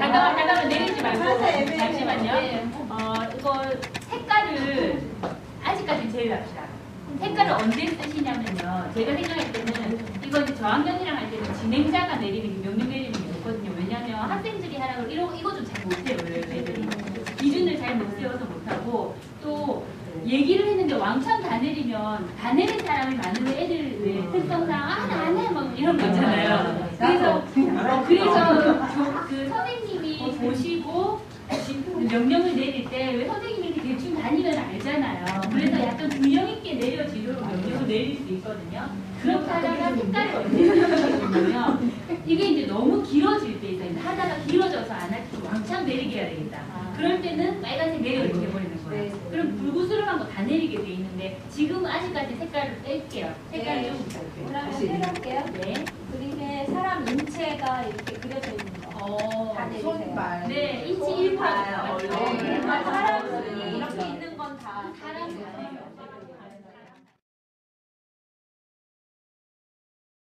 잠깐만 잠깐만 내리지 말고 잠시만요. 어 이거 색깔을 아직까지 제일 합시다. 색깔을 언제 쓰시냐면요. 제가 생각할 때는 이거 이제 저학년이랑 할 때는 진행자가 내리는 게 명령 내리는 게 좋거든요. 왜냐하면 학생들이 하라고 이거 이거 좀 잘 못해요. 애들이 기준을 잘 못 세워서 못하고 또 얘기를 했는데 왕창 다 내리면 다 내린 사람이 많으면 애들 왜 특성상 아나안해막 이런 거 있잖아요. 그래서 어, 그래서 교- 그 선생님이 보시고 명령을 내릴 때 왜 선생님이 이렇게 대충 다니면 알잖아요. 그래서 약간 균형 있게 내려지도록 명령을 내릴 수 있거든요. 그렇다다가 색깔이 언제냐면요. 이게 이제 너무 길어질 때 있어요. 하다가 길어져서 안 할고 왕창 내리게 해야 되겠다. 그럴 때는 빨간색 내려 이렇게 해버리는 거예요. 그럼 불구스름한 거 다 내리게 돼 있는데 지금 아직까지 색깔을 뺄게요. 색깔을 네. 좀 부탁드려요. 그러면 해볼게요. 네. 그림에 사람 인체가 이렇게 손발. 네, 인치 1파 얼굴. 네, 사람 이렇게 있는 건 다. 사람